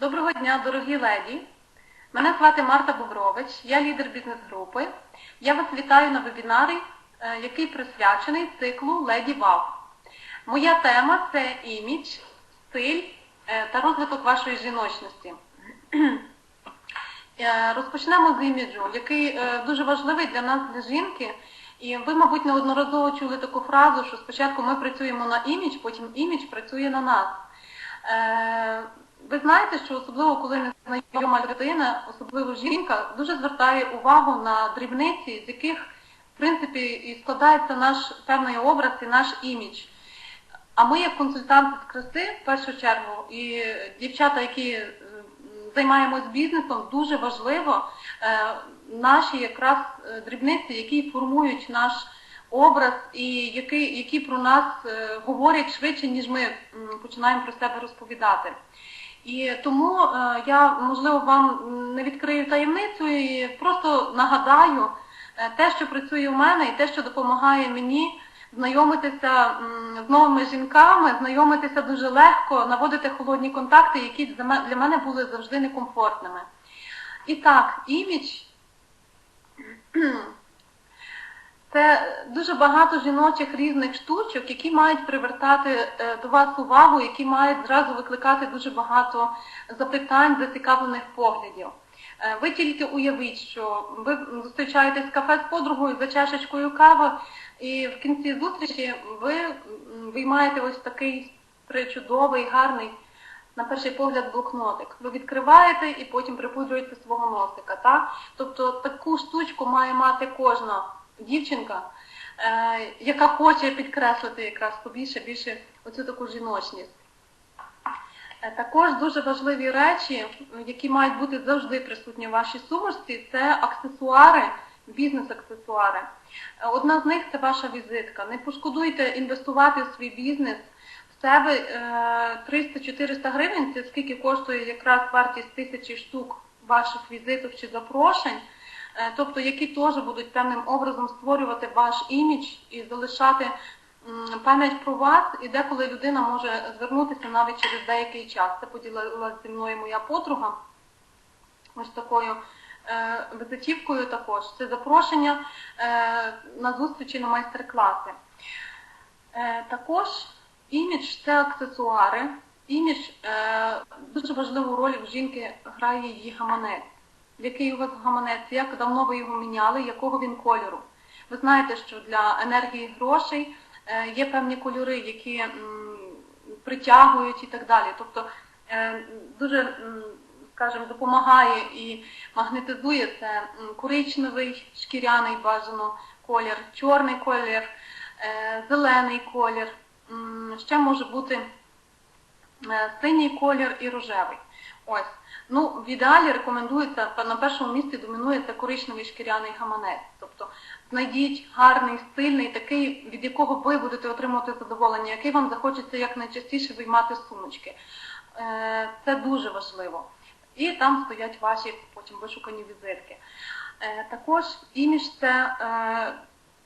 Доброго дня, дорогі леді. Мене звати Марта Бобрович, я лідер бізнес-групи. Я вас вітаю на вебінарі, е, який присвячений циклу Леді Вав. Моя тема це імідж, стиль е, та розвиток вашої жіночності. Е, Розпочнемо з іміджу, який дуже важливий для нас, для жінки. І ви, мабуть, неодноразово чули таку фразу, що спочатку ми працюємо на імідж, потім імідж працює на нас. Ви знаєте, що особливо коли незнайома людина, особливо жінка, дуже звертає увагу на дрібниці, з яких, в принципі, і складається наш певний образ і наш імідж. А ми, як консультанти з краси, в першу чергу, і дівчата, які е, займаємось бізнесом, дуже важливо е, наші якраз е, дрібниці, які формують наш образ і які, які про нас говорять швидше, ніж ми починаємо про себе розповідати. І тому е, я, можливо, вам не відкрию таємницю і просто нагадаю е, те, що працює у мене, і те, що допомагає мені знайомитися з новими жінками, знайомитися дуже легко, наводити холодні контакти, які для мене були завжди некомфортними. І так, імідж це дуже багато жіночих різних штучок, які мають привертати е, до вас увагу, які мають зразу викликати дуже багато запитань, зацікавлених поглядів. Е, Ви тільки уявіть, що ви зустрічаєтесь в кафе з подругою за чашечкою кави, і в кінці зустрічі ви виймаєте ось такий причудовий, гарний, на перший погляд, блокнотик. Ви відкриваєте і потім припудрюєте свого носика. Так? Тобто таку штучку має мати кожна дівчинка, е, яка хоче підкреслити якраз побільше більше оцю таку жіночність. Е, Також дуже важливі речі, які мають бути завжди присутні в вашій сумочці, це аксесуари, бізнес-аксесуари. Е, Одна з них це ваша візитка. Не пошкодуйте інвестувати в свій бізнес. Себе е, 300-400 гривень, це скільки коштує якраз вартість тисячі штук ваших візиток чи запрошень, е, тобто які теж будуть певним образом створювати ваш імідж і залишати пам'ять про вас, і деколи людина може звернутися навіть через деякий час. Це поділилася зі мною моя подруга. Ось такою е, визитівкою також. Це запрошення е, на зустрічі на майстер-класи. Е, також імідж це аксесуари. Імідж е, дуже важливу роль в жінки грає її гаманець. Який у вас гаманець, як давно ви його міняли, якого він кольору. Ви знаєте, що для енергії грошей е, є певні кольори, які притягують і так далі. Тобто е, дуже, скажімо, допомагає і магнетизує це коричневий, шкіряний бажано колір, чорний колір, е, зелений колір, ще може бути синій колір і рожевий. Ось. Ну, в ідеалі рекомендується, на першому місці домінує це коричневий шкіряний гаманець. Тобто знайдіть гарний, стильний, такий, від якого ви будете отримувати задоволення, який вам захочеться якнайчастіше виймати сумочки. Е, Це дуже важливо. І там стоять ваші потім вишукані візитки. Е, Також імідж це е,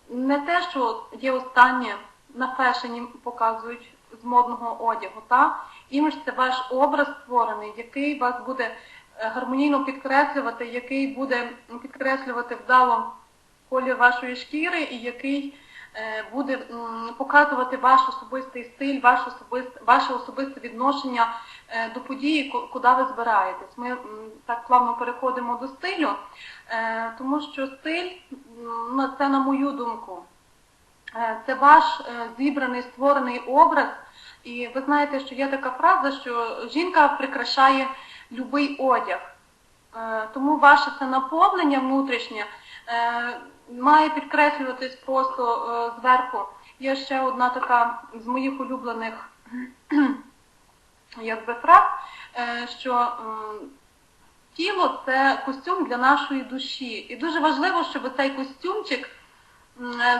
не те, що є останнє на фешені показують з модного одягу. Та? Імідж це ваш образ створений, який вас буде е, гармонійно підкреслювати, який буде підкреслювати вдало колір вашої шкіри і який е, буде показувати ваш особистий стиль, ваш особист, ваше особисте відношення е, до події, куди ви збираєтесь. Ми так плавно переходимо до стилю, тому що стиль, ну, це на мою думку, Це ваш е, зібраний, створений образ. І ви знаєте, що є така фраза, що жінка прикрашає любий одяг. Е, Тому ваше це наповнення внутрішнє е, має підкреслюватись просто е, зверху. Є ще одна така з моїх улюблених якби, фраз, е, що тіло це костюм для нашої душі. І дуже важливо, щоб цей костюмчик е,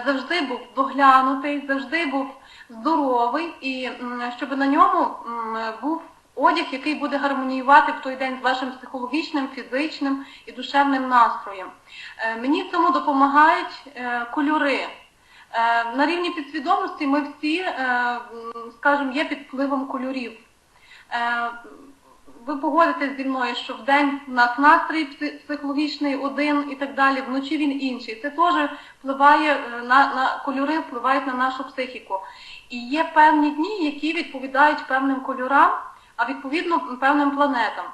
завжди був доглянутий, завжди був здоровий, і щоб на ньому був одяг, який буде гармоніювати в той день з вашим психологічним, фізичним і душевним настроєм. Е, Мені в цьому допомагають е, кольори. Е, На рівні підсвідомості ми всі, е, скажімо, є під впливом кольорів. Ви погодитесь зі мною, що в день у нас настрій психологічний один і так далі, вночі він інший. Це теж впливає е, на, на кольори, впливають на нашу психіку. І є певні дні, які відповідають певним кольорам, а відповідно певним планетам.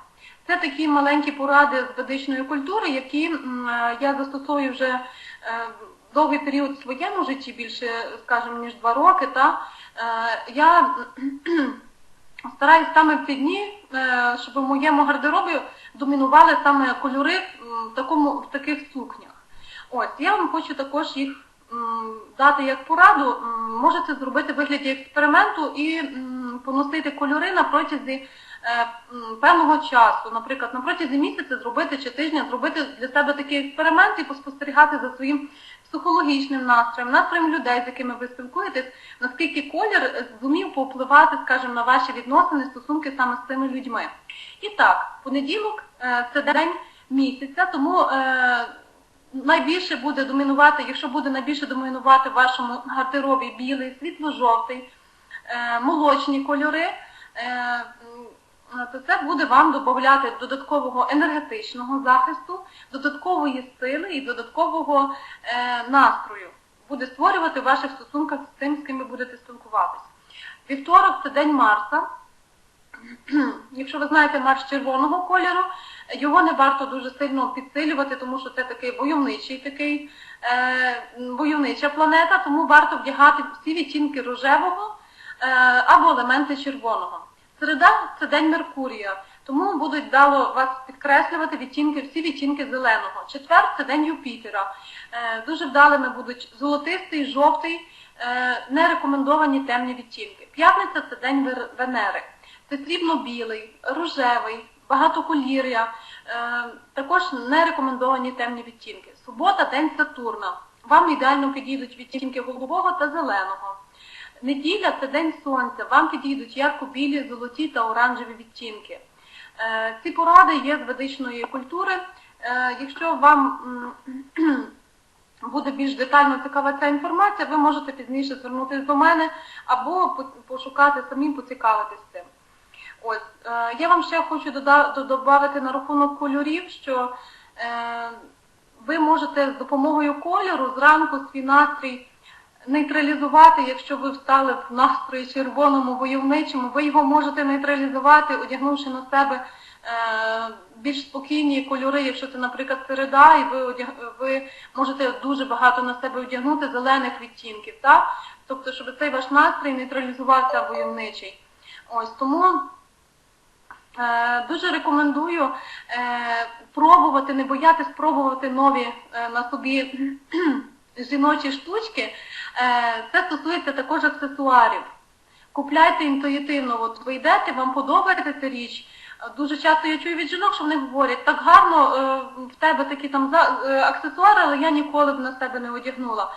Це такі маленькі поради з ведичної культури, які е, я застосовую вже е, довгий період в своєму житті, більше, скажімо, ніж два роки. Та, я стараюсь саме в ці дні, е, щоб в моєму гардеробі домінували саме кольори в, такому, в таких сукнях. Ось, я вам хочу також їх дати як пораду. Можете зробити вигляді експерименту і поносити кольори на протязі е, певного часу. Наприклад, на протязі місяця зробити чи тижня, зробити для себе такий експеримент і поспостерігати за своїм психологічним настроєм, настроєм людей, з якими ви спілкуєтесь, наскільки колір зумів повпливати, скажімо, на ваші відносини, стосунки саме з цими людьми. І так, понеділок е, це день місяця, тому е, найбільше буде домінувати, якщо буде найбільше домінувати в вашому гардеробі білий, світло-жовтий, е, молочні кольори, то це буде вам додати додаткового енергетичного захисту, додаткової сили і додаткового е, настрою. Буде створювати в ваших стосунках з тим, з ким ви будете спілкуватися. Вівторок це день Марса. Якщо ви знаєте марш червоного кольору, його не варто дуже сильно підсилювати, тому що це такий войовничий такий, е, войовнича планета, тому варто вдягати всі відтінки рожевого е, або елементи червоного. Середа це день Меркурія, тому будуть вдало вас підкреслювати відтінки, всі відтінки зеленого. Четвер це день Юпітера. Е, дуже вдалими будуть золотистий, жовтий, е, не рекомендовані темні відтінки. П'ятниця це день Венери. Це срібно-білий, рожевий, багатоколір'я, е, також не рекомендовані темні відтінки. Субота день Сатурна. Вам ідеально підійдуть відтінки голубого та зеленого. Неділя це день сонця. Вам підійдуть ярко-білі, золоті та оранжеві відтінки. Е, Ці поради є з ведичної культури. Е, Якщо вам буде більш детально цікава ця інформація, ви можете пізніше звернутися до мене або пошукати самі, поцікавитись цим. Ось, е, я вам ще хочу додати на рахунок кольорів, що ви можете з допомогою кольору зранку свій настрій нейтралізувати, якщо ви встали в настрої червоному, войовничому, ви його можете нейтралізувати, одягнувши на себе е, більш спокійні кольори, якщо це, наприклад, середа, і ви, одяг... ви можете дуже багато на себе одягнути зелених відтінків, так? Тобто, щоб цей ваш настрій нейтралізувався войовничий. Ось тому. Е, Дуже рекомендую е, пробувати, не боятись пробувати нові на собі жіночі штучки. Е, Це стосується також аксесуарів. Купляйте інтуїтивно, от ви йдете, вам подобається ця річ. Дуже часто я чую від жінок, що вони говорять, так гарно е, в тебе такі там е, аксесуари, але я ніколи б на себе не одягнула.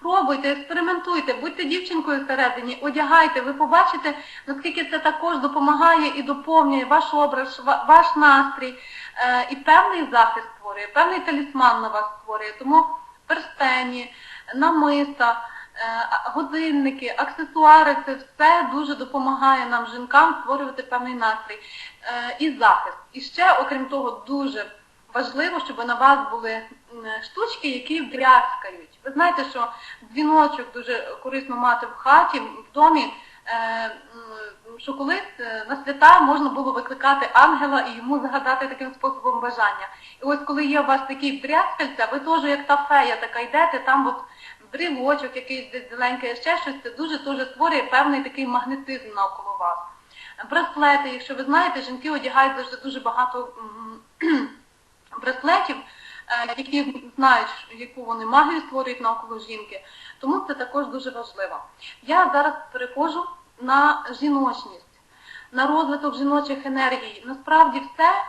Пробуйте, експериментуйте, будьте дівчинкою всередині, одягайте, ви побачите, наскільки це також допомагає і доповнює ваш образ, ваш настрій і певний захист створює, певний талісман на вас створює. Тому перстені, намиса, е, годинники, аксесуари це все дуже допомагає нам, жінкам, створювати певний настрій е, і захист. І ще, окрім того, дуже важливо, щоб на вас були штучки, які брязкають. Ви знаєте, що дзвіночок дуже корисно мати в хаті, в домі, е, що колись на свята можна було викликати ангела і йому загадати таким способом бажання. І ось коли є у вас такий брязкальця, ви теж як та фея така йдете, там от брілочок якийсь десь зеленький, ще щось, це дуже дуже створює певний такий магнетизм навколо вас. Браслети, якщо ви знаєте, жінки одягають завжди дуже багато браслетів, е, які знають, яку вони магію створюють навколо жінки. Тому це також дуже важливо. Я зараз переходжу на жіночність, на розвиток жіночих енергій. Насправді все, е,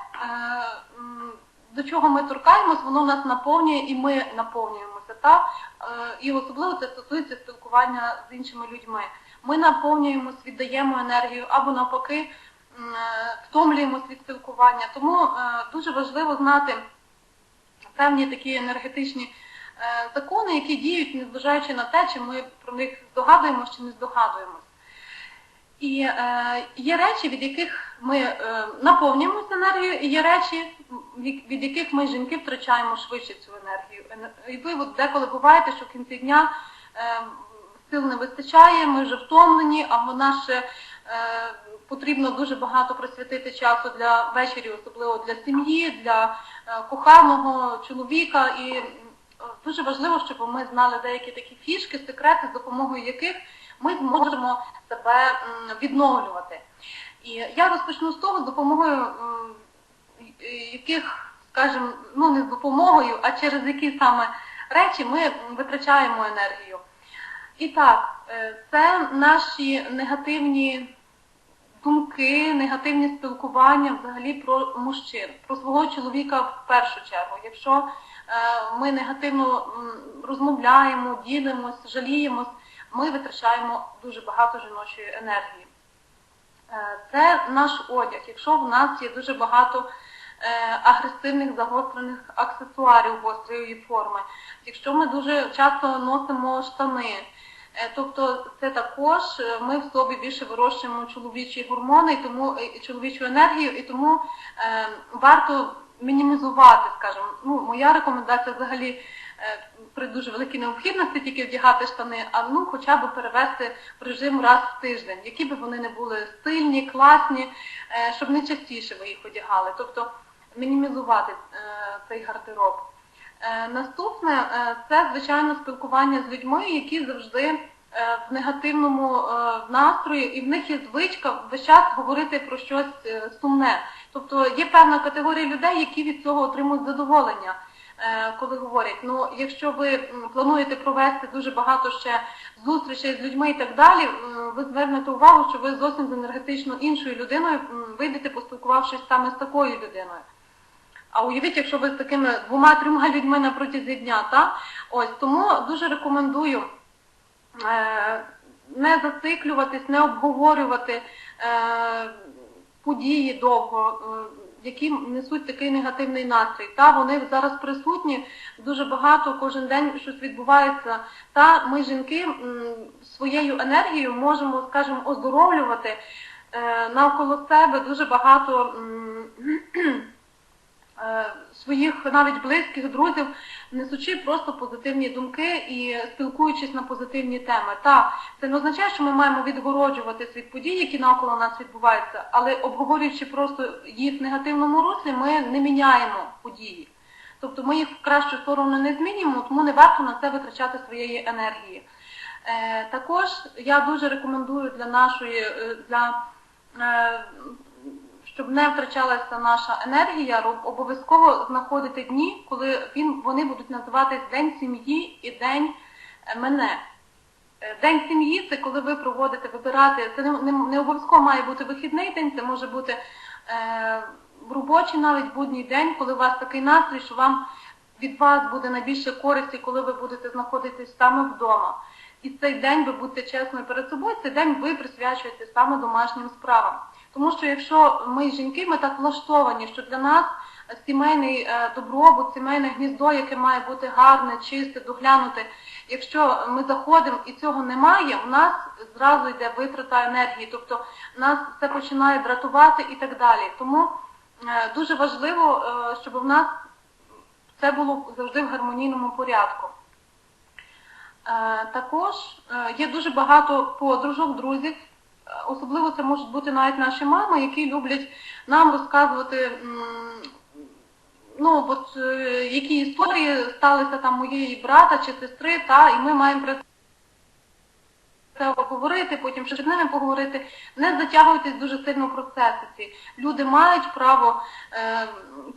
до чого ми торкаємось, воно нас наповнює і ми наповнюємося. Та? Е, І особливо це стосується спілкування з іншими людьми. Ми наповнюємось, віддаємо енергію або навпаки е, втомлюємось від спілкування. Тому е, дуже важливо знати певні такі енергетичні закони, які діють, незважаючи на те, чи ми про них здогадуємося чи не здогадуємось. І є речі, від яких ми е, наповнюємося енергією, і є речі, від, яких ми жінки втрачаємо швидше цю енергію. І ви от деколи буваєте, що в кінці дня е, сил не вистачає, ми вже втомлені, а вона ще е, потрібно дуже багато присвятити часу для вечері, особливо для сім'ї, для е, коханого чоловіка. І дуже важливо, щоб ми знали деякі такі фішки, секрети, з допомогою яких ми зможемо себе відновлювати. І я розпочну з того, з допомогою яких, скажімо, ну не з допомогою, а через які саме речі ми витрачаємо енергію. І так, е, це наші негативні думки, негативні спілкування взагалі про мужчин, про свого чоловіка в першу чергу. Якщо е, ми негативно розмовляємо, ділимось, жаліємось, ми витрачаємо дуже багато жіночої енергії. Е, Це наш одяг. Якщо в нас є дуже багато е, агресивних загострених аксесуарів гострої форми, якщо ми дуже часто носимо штани, е, тобто це також е, ми в собі більше вирощуємо чоловічі гормони, і тому чоловічу енергію, і тому е, варто мінімізувати, скажімо, ну моя рекомендація взагалі. е, При дуже великій необхідності тільки вдягати штани, а ну хоча б перевести в режим раз в тиждень, які б вони не були стильні, класні, е, щоб не частіше ви їх одягали. Тобто мінімізувати е, цей гардероб. Е, Наступне е, це, звичайно, спілкування з людьми, які завжди в негативному настрої, і в них є звичка весь час говорити про щось сумне. Тобто є певна категорія людей, які від цього отримують задоволення. Коли говорять, ну якщо ви плануєте провести дуже багато ще зустрічей з людьми і так далі, ви звернете увагу, що ви зовсім з енергетично іншою людиною вийдете, поспілкувавшись саме з такою людиною. А уявіть, якщо ви з такими двома-трьома людьми на протязі дня, та? Ось тому дуже рекомендую е, не зациклюватись, не обговорювати е, події довго, е, які несуть такий негативний настрій. Та вони зараз присутні дуже багато, кожен день щось відбувається. Та ми, жінки, своєю енергією можемо, скажімо, оздоровлювати е, навколо себе дуже багато. Своїх навіть близьких друзів, несучи просто позитивні думки і спілкуючись на позитивні теми. Та це не означає, що ми маємо відгороджуватись від подій, які навколо нас відбуваються, але обговорюючи просто їх в негативному руслі, ми не міняємо події. Тобто ми їх в кращу сторону не змінюємо, тому не варто на це витрачати своєї енергії. Е, також я дуже рекомендую для нашої, е, для е, щоб не втрачалася наша енергія, обов'язково знаходити дні, коли він, вони будуть називатись День сім'ї і День е, мене. Е, День сім'ї це коли ви проводите, вибирати, це не, не, не обов'язково має бути вихідний день, це може бути е, робочий навіть будній день, коли у вас такий настрій, що вам від вас буде найбільше користі, коли ви будете знаходитись саме вдома. І цей день ви будете чесною перед собою, цей день ви присвячуєте саме домашнім справам. Тому що якщо ми жінки, ми так влаштовані, що для нас сімейний е, добробут, сімейне гніздо, яке має бути гарне, чисте, доглянуте, якщо ми заходимо і цього немає, у нас зразу йде витрата енергії, тобто нас це починає дратувати і так далі. Тому е, дуже важливо, е, щоб в нас це було завжди в гармонійному порядку. Також є дуже багато подружок, друзів, особливо це можуть бути навіть наші мами, які люблять нам розказувати, ну от е, які історії сталися там моєї брата чи сестри, та і ми маємо це поговорити, потім ще з ними поговорити. Не затягуйтесь дуже сильно в процеси. Люди мають право е,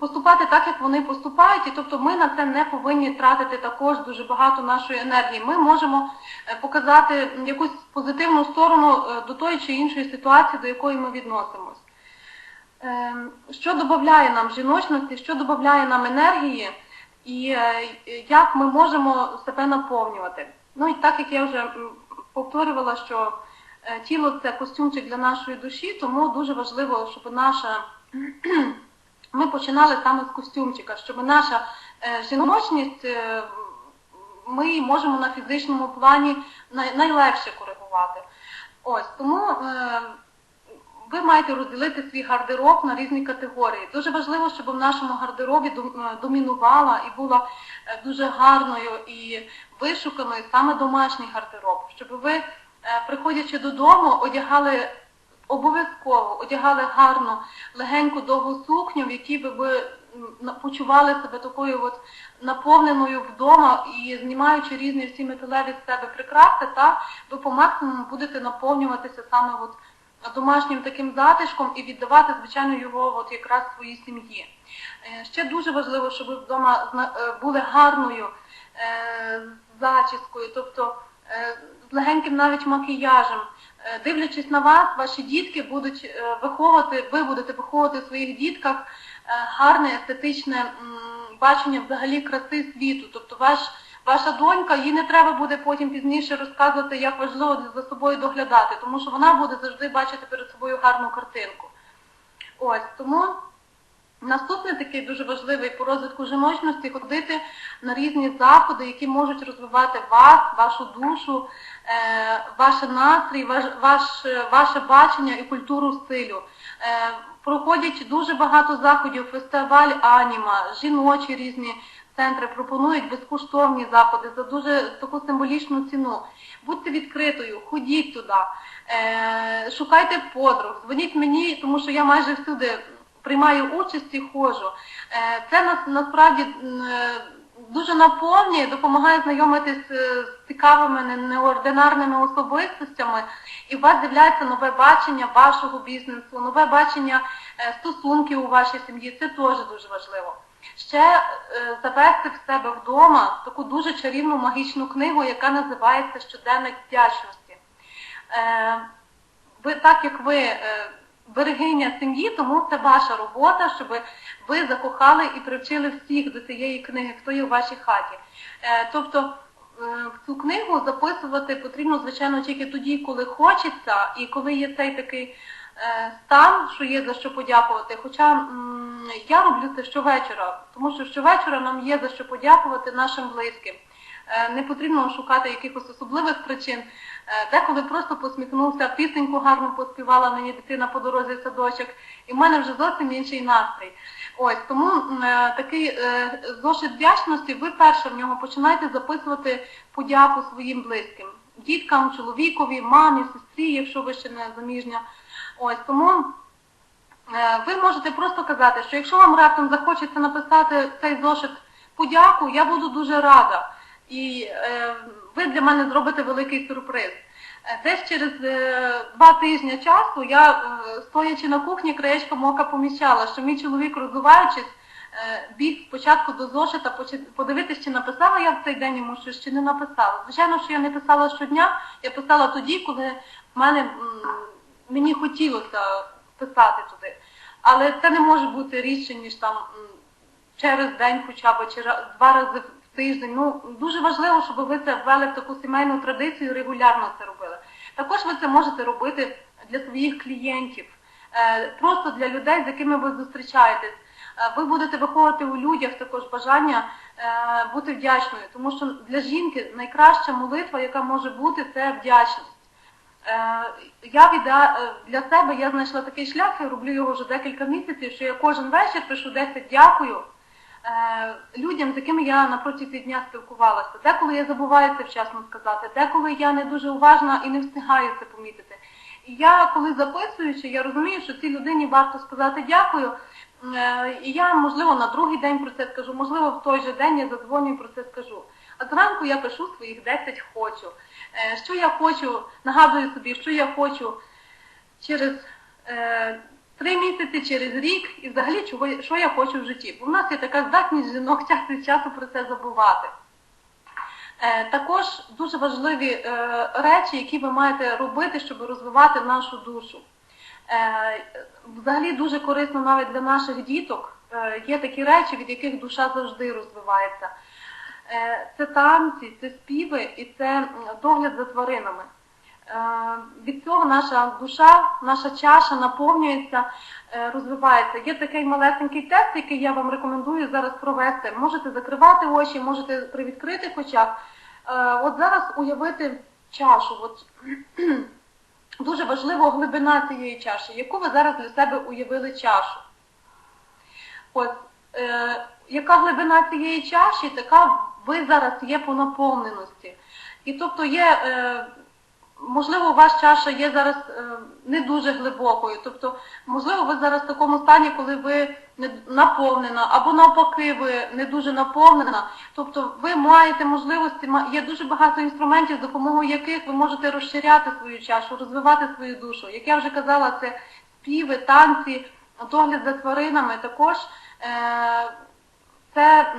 поступати так, як вони поступають, і тобто ми на це не повинні тратити також дуже багато нашої енергії. Ми можемо е, показати якусь позитивну сторону е, до тої чи іншої ситуації, до якої ми відносимось. Е, Що додає нам жіночності, що додає нам енергії, і е, як ми можемо себе наповнювати. Ну і так як я вже повторювала, що е, тіло це костюмчик для нашої душі, тому дуже важливо, щоб наша ми починали саме з костюмчика, щоб наша е, жіночність е, ми можемо на фізичному плані найлегше коригувати. Ось тому ви маєте розділити свій гардероб на різні категорії. Дуже важливо, щоб в нашому гардеробі е, домінувала і була е, дуже гарною і вишуканою саме домашній гардероб, щоб ви, е, приходячи додому, одягали обов'язково, одягали гарну, легеньку довгу сукню, в якій би ви почували себе такою от наповненою вдома і знімаючи різні всі металеві з себе прикраси, та ви по максимуму будете наповнюватися саме от домашнім таким затишком і віддавати, звичайно, його от якраз своїй сім'ї. Е, Ще дуже важливо, щоб ви вдома е, були гарною е, зачіскою, тобто з легеньким навіть макіяжем. Дивлячись на вас, ваші дітки будуть виховувати, ви будете виховувати в своїх дітках гарне естетичне бачення взагалі краси світу. Тобто ваш, ваша донька, їй не треба буде потім пізніше розказувати, як важливо за собою доглядати, тому що вона буде завжди бачити перед собою гарну картинку. Ось тому наступний такий дуже важливий по розвитку жіночності ходити на різні заходи, які можуть розвивати вас, вашу душу, е, ваш настрій, ваш, ваш, ваше бачення і культуру стилю. Е, проходять дуже багато заходів, фестиваль аніма, жіночі різні центри пропонують безкоштовні заходи за дуже таку символічну ціну. Будьте відкритою, ходіть туди, е, шукайте подруг, дзвоніть мені, тому що я майже всюди приймаю участь і ходжу. Е, це нас насправді е, дуже наповнює, допомагає знайомитись з цікавими, неординарними особистостями, і у вас з'являється нове бачення вашого бізнесу, нове бачення стосунків у вашій сім'ї. Це теж дуже важливо. Ще е, завести в себе вдома таку дуже чарівну магічну книгу, яка називається Щоденник вдячності. Е, ви, так як ви е, берегиня сім'ї, тому це ваша робота, щоб ви закохали і привчили всіх до цієї книги, хто є у вашій хаті. Тобто в цю книгу записувати потрібно, звичайно, тільки тоді, коли хочеться, і коли є цей такий стан, що є за що подякувати. Хоча я роблю це щовечора, тому що щовечора нам є за що подякувати нашим близьким. Е, Не потрібно шукати якихось особливих причин. Е, Деколи просто посміхнувся, пісеньку гарно поспівала мені дитина по дорозі садочок, і в мене вже зовсім інший настрій. Ось тому е, такий е, зошит вдячності, ви перше в нього починаєте записувати подяку своїм близьким, діткам, чоловікові, мамі, сестрі, якщо ви ще не заміжня. Ось тому Е, Ви можете просто казати, що якщо вам раптом захочеться написати цей зошит подяку, я буду дуже рада. І е, ви для мене зробите великий сюрприз. Е, Десь через два тижні часу я, стоячи на кухні, краєчком ока помічала, що мій чоловік, розвиваючись, е, біг спочатку до зошита, подивитися, чи написала я в цей день йому щось, чи не написала. Звичайно, що я не писала щодня, я писала тоді, коли в мене мені хотілося писати туди. Але це не може бути рідше, ніж там через день хоча б, чи два рази в тиждень. Ну, дуже важливо, щоб ви це ввели в таку сімейну традицію регулярно це робили. Також ви це можете робити для своїх клієнтів, е, просто для людей, з якими ви зустрічаєтесь. Е, Ви будете виховувати у людях також бажання е, бути вдячною, тому що для жінки найкраща молитва, яка може бути, це вдячність. Е, Я відда... е, для себе я знайшла такий шлях, я роблю його вже декілька місяців, що я кожен вечір пишу 10 дякую е, людям, з якими я на протязі дня спілкувалася. Деколи я забуваю це вчасно сказати, деколи я не дуже уважна і не встигаю це помітити. І я, коли записуючи, я розумію, що цій людині варто сказати дякую. І я, можливо, на другий день про це скажу, можливо, в той же день я задзвоню і про це скажу. Зранку я пишу своїх 10 хочу. Е, Що я хочу, нагадую собі, що я хочу через е, три місяці, через рік і взагалі чого, що я хочу в житті. Бо в нас є така здатність жінок час від часу про це забувати. Е, Також дуже важливі речі, які ви маєте робити, щоб розвивати нашу душу. Взагалі дуже корисно навіть для наших діток. Є такі речі, від яких душа завжди розвивається. Е, Це танці, це співи і це догляд за тваринами. Е, Від цього наша душа, наша чаша наповнюється, е, розвивається. Є такий малесенький тест, який я вам рекомендую зараз провести. Можете закривати очі, можете при відкритих очах. Е, От зараз уявити чашу. От, дуже важливо глибина цієї чаші, яку ви зараз для себе уявили чашу. Ось, е, яка глибина цієї чаші, така ви зараз є по наповненості. І тобто є, е, можливо, вас чаша є зараз е, не дуже глибокою. Тобто, можливо, ви зараз в такому стані, коли ви не наповнена, або навпаки, ви не дуже наповнена. Тобто ви маєте можливості, є дуже багато інструментів, з допомогою яких ви можете розширяти свою чашу, розвивати свою душу. Як я вже казала, це співи, танці, догляд за тваринами також. Е, це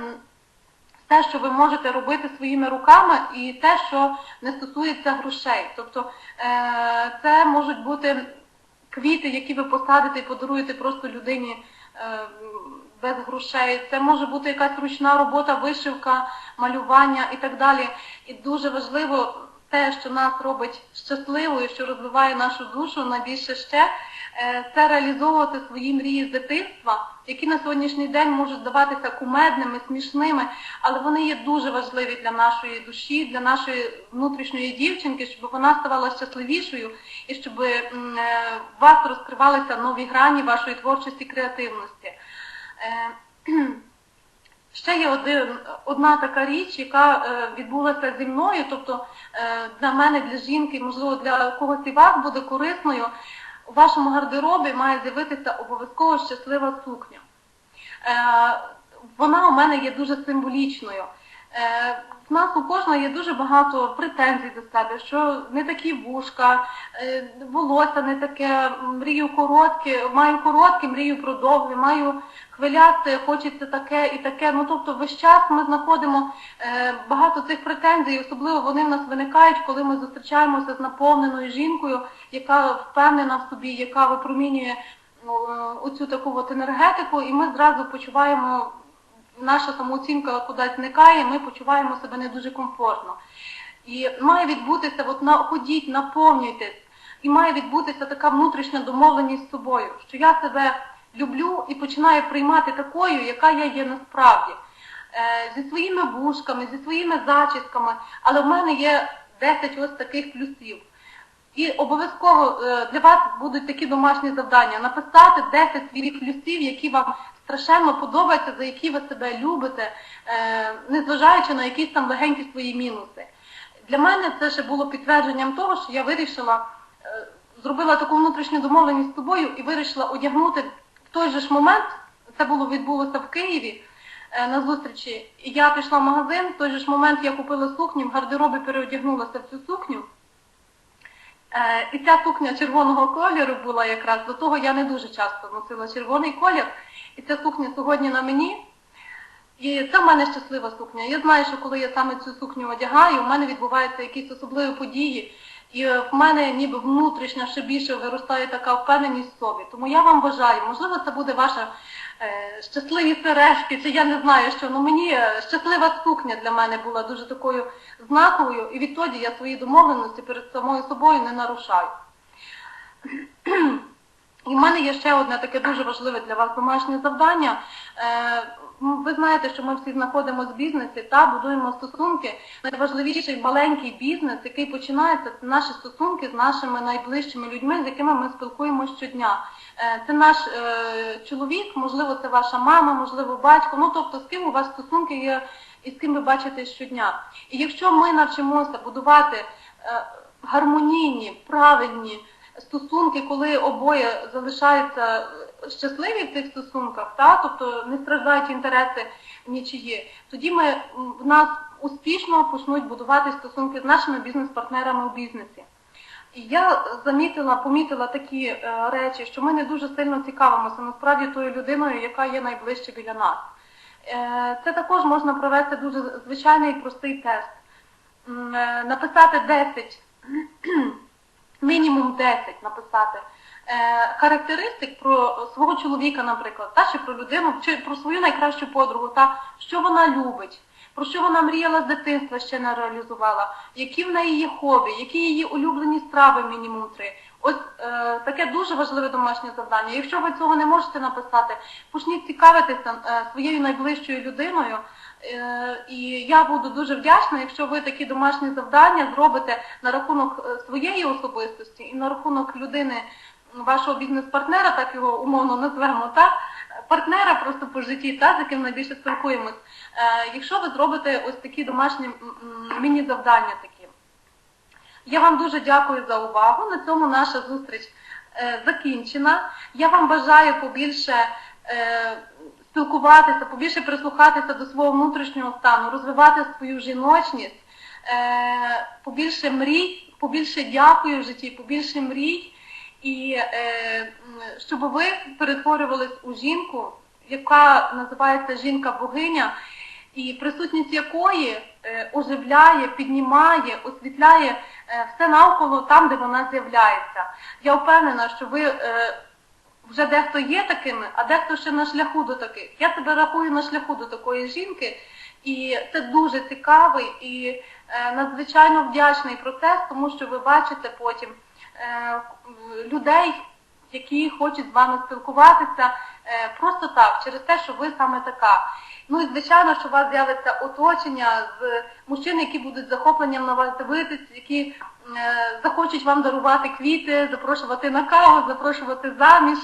те, що ви можете робити своїми руками, і те, що не стосується грошей. Тобто е, це можуть бути квіти, які ви посадите і подаруєте просто людині е, без грошей. Це може бути якась ручна робота, вишивка, малювання і так далі. І дуже важливо те, що нас робить щасливою, що розвиває нашу душу найбільше ще, це реалізовувати свої мрії з дитинства, які на сьогоднішній день можуть здаватися кумедними, смішними, але вони є дуже важливі для нашої душі, для нашої внутрішньої дівчинки, щоб вона ставала щасливішою і щоб е, у вас розкривалися нові грані вашої творчості, креативності. Е, Ще є один, одна така річ, яка е, відбулася зі мною, тобто е, для мене, для жінки, можливо, для когось і вас буде корисною. У вашому гардеробі має з'явитися обов'язково щаслива сукня. Е, вона у мене є дуже символічною. Е, в нас у кожного є дуже багато претензій до себе, що не такі вушка, е, волосся не таке, мрію коротке, маю коротке, мрію про довге, маю хвилясте, хочеться таке і таке. Ну тобто весь час ми знаходимо е, багато цих претензій, особливо вони в нас виникають, коли ми зустрічаємося з наповненою жінкою, яка впевнена в собі, яка випромінює ну, е, оцю таку от енергетику, і ми зразу почуваємо наша самооцінка кудись зникає, ми почуваємо себе не дуже комфортно. І має відбутися, от на ходіть, наповнюйтесь, і має відбутися така внутрішня домовленість з собою, що я себе люблю і починаю приймати такою, яка я є насправді. Е, зі своїми вушками, зі своїми зачісками, але в мене є 10 ось таких плюсів. І обов'язково е, для вас будуть такі домашні завдання написати 10 своїх плюсів, які вам страшенно подобаються, за які ви себе любите, е, незважаючи на якісь там легенькі свої мінуси. Для мене це ще було підтвердженням того, що я вирішила, е, зробила таку внутрішню домовленість з собою і вирішила одягнути в той же ж момент, це було відбулося в Києві на зустрічі, я пішла в магазин, в той же ж момент я купила сукню, в гардеробі переодягнулася в цю сукню. Е, І ця сукня червоного кольору була якраз, до того я не дуже часто носила червоний колір. І ця сукня сьогодні на мені. І це в мене щаслива сукня. Я знаю, що коли я саме цю сукню одягаю, у мене відбуваються якісь особливі події, і в мене ніби внутрішньо ще більше виростає така впевненість в собі. Тому я вам бажаю, можливо, це буде ваша е, щасливі сережки, чи я не знаю що, але мені е, щаслива сукня для мене була дуже такою знаковою, і відтоді я свої домовленості перед самою собою не нарушаю. І в мене є ще одне таке дуже важливе для вас домашнє завдання. Е, Ви знаєте, що ми всі знаходимося в бізнесі та будуємо стосунки. Найважливіший маленький бізнес, який починається, це наші стосунки з нашими найближчими людьми, з якими ми спілкуємося щодня. Е, Це наш е, чоловік, можливо, це ваша мама, можливо, батько. Ну тобто, з ким у вас стосунки є і з ким ви бачите щодня. І якщо ми навчимося будувати е, гармонійні, правильні стосунки, коли обоє залишаються щасливі в цих стосунках, та, тобто не страждають інтереси нічиї, тоді ми, в нас успішно почнуть будувати стосунки з нашими бізнес-партнерами у бізнесі. І я замітила, помітила такі е, речі, що ми не дуже сильно цікавимося насправді тою людиною, яка є найближче біля нас. Е, це також можна провести дуже звичайний і простий тест. Е, написати 10 мінімум 10 написати характеристик про свого чоловіка, наприклад, та, чи про людину, чи про свою найкращу подругу, та, що вона любить, про що вона мріяла з дитинства, ще не реалізувала, які в неї є хобі, які її улюблені страви мінімум 3. Ось е, таке дуже важливе домашнє завдання. Якщо ви цього не можете написати, почніть цікавитися е, своєю найближчою людиною. Е, і я буду дуже вдячна, якщо ви такі домашні завдання зробите на рахунок е, своєї особистості і на рахунок людини, вашого бізнес-партнера, так його умовно назвемо, так? партнера просто по житті, та, з яким найбільше спілкуємось. Е, якщо ви зробите ось такі домашні міні-завдання такі. Я вам дуже дякую за увагу. На цьому наша зустріч е, закінчена. Я вам бажаю побільше е, спілкуватися, побільше прислухатися до свого внутрішнього стану, розвивати свою жіночність, побільше мрій, побільше дякую в житті, побільше мрій, і е, щоб ви перетворювались у жінку, яка називається жінка-богиня, і присутність якої е, оживляє, піднімає, освітляє е, все навколо там, де вона з'являється. Я впевнена, що ви е, вже дехто є такими, а дехто ще на шляху до таких. Я себе рахую на шляху до такої жінки, і це дуже цікавий і е, надзвичайно вдячний процес, тому що ви бачите потім людей, які хочуть з вами спілкуватися е, просто так, через те, що ви саме така. Ну і звичайно, що у вас з'явиться оточення з мужчин, які будуть захопленням на вас дивитись, які е, захочуть вам дарувати квіти, запрошувати на каву, запрошувати заміж.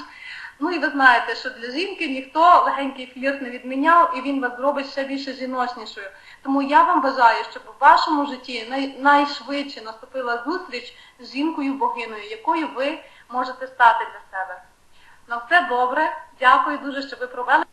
Ну і ви знаєте, що для жінки ніхто легенький флірт не відміняв, і він вас зробить ще більше жіночнішою. Тому я вам бажаю, щоб у вашому житті най, найшвидше наступила зустріч з жінкою-богиною, якою ви можете стати для себе. На все добре. Дякую дуже, що ви провели.